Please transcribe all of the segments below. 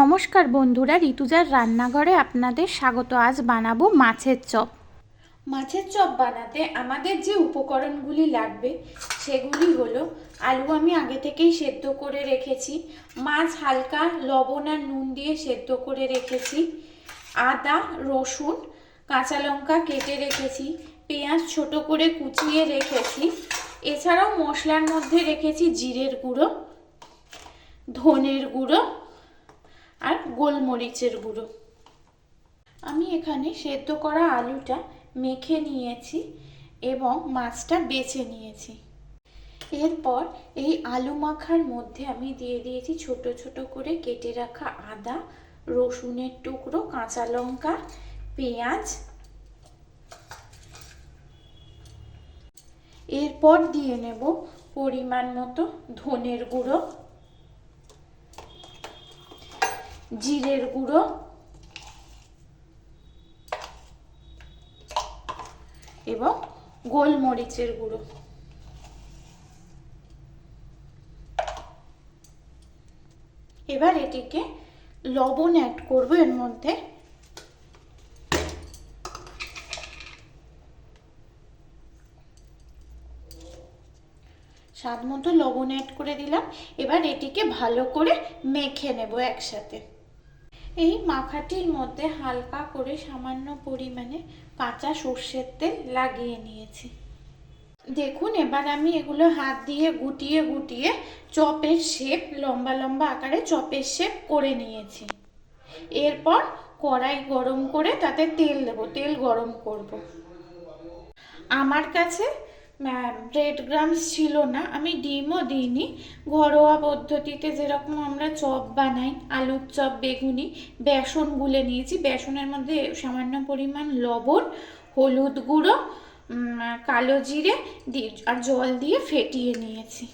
নমস্কার বন্ধুরা, ঋতুজার রান্নাঘরে আপনাদের স্বাগত। আজ বানাবো মাছের চপ। মাছের চপ বানাতে আমাদের যে উপকরণগুলি লাগবে, সেগুলি হলো আলু আমি আগে থেকেই সেদ্ধ করে রেখেছি, মাছ হালকা লবণ আর নুন দিয়ে সেদ্ধ করে রেখেছি, আদা, রসুন, কাঁচা লঙ্কা কেটে রেখেছি, পেঁয়াজ ছোট করে কুচিয়ে রেখেছি, এছাড়াও মশলার মধ্যে রেখেছি জিরের গুঁড়ো, ধনের গুঁড়ো আর গোলমরিচের গুঁড়ো। আমি এখানে সেদ্ধ করা আলুটা মেখে নিয়েছি এবং মাছটা বেছে নিয়েছি। এরপর এই আলু মাখার মধ্যে আমি দিয়ে দিয়েছি ছোট ছোট করে কেটে রাখা আদা, রসুনের টুকরো, কাঁচা লঙ্কা, পেঁয়াজ। এরপর দিয়ে নেব পরিমাণ মতো ধনের গুঁড়ো। জিরের গুঁড়ো। এবং গোলমরিচের গুঁড়ো। এবার এটিকে লবণ অ্যাড করব এর মধ্যে। স্বাদ মতো লবণ অ্যাড করে দিলাম। এবার এটিকে ভালো করে মেখে নেব একসাথে। এই মাখাটির মধ্যে হালকা করে সামান্য পরিমাণে কাঁচা সর্ষের তেল লাগিয়ে নিয়েছি। দেখুন, এবার আমি এগুলো হাত দিয়ে গুটিয়ে গুটিয়ে চপের শেপ লম্বা লম্বা আকারে চপের শেপ করে নিয়েছি। এরপর কড়াই গরম করে তাতে তেল দেব, তেল গরম করব। আমার কাছে ব্রেড গ্রামস ছিল না। আমি ডিমও দিইনি। ঘরোয়া পদ্ধতিতে যেরকম আমরা চপ বানাই, আলুর চপ, বেগুনি, বেসন গুলে নিয়েছি। বেসনের মধ্যে সামান্য পরিমাণ লবণ, হলুদ গুঁড়ো কালো জিরে আর জল দিয়ে ফেটিয়ে নিয়েছি।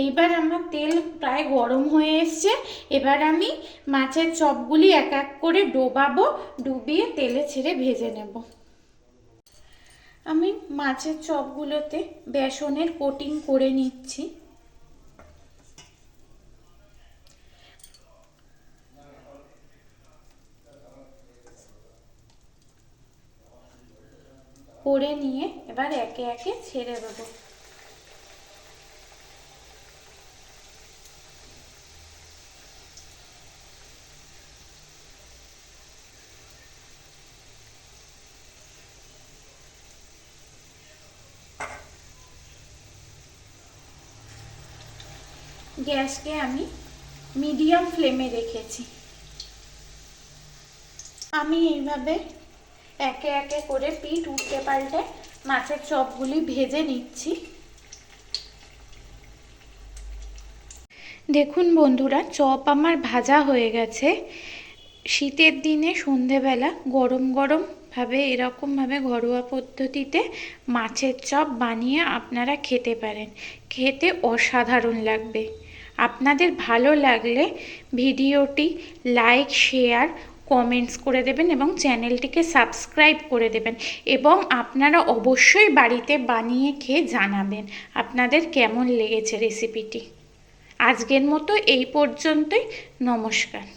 এইবার আমার তেল প্রায় গরম হয়ে এসছে। এবার আমি মাছের চপগুলি এক এক করে ডোবাবো, ডুবিয়ে তেলে ছেড়ে ভেজে নেব। আমি মাছের চপগুলোতে বেসনের কোটিং করে নিচ্ছি। করে নিয়ে এবার একে একে ছেড়ে দেবো। গ্যাসকে আমি মিডিয়াম ফ্লেমে রেখেছি। আমি এইভাবে একে একে করে পিঠ উঠতে পাল্টে মাছের চপগুলি ভেজে নিচ্ছি। দেখুন বন্ধুরা, চপ আমার ভাজা হয়ে গেছে। শীতের দিনে সন্ধেবেলা গরম গরম ভাবে এরকমভাবে ঘরোয়া পদ্ধতিতে মাছের চপ বানিয়ে আপনারা খেতে পারেন। খেতে অসাধারণ লাগবে। আপনাদের ভালো লাগলে ভিডিওটি লাইক, শেয়ার, কমেন্টস করে দেবেন এবং চ্যানেলটিকে সাবস্ক্রাইব করে দেবেন এবং আপনারা অবশ্যই বাড়িতে বানিয়ে খেয়ে জানাবেন আপনাদের কেমন লেগেছে রেসিপিটি। আজকের মতো এই পর্যন্তই। নমস্কার।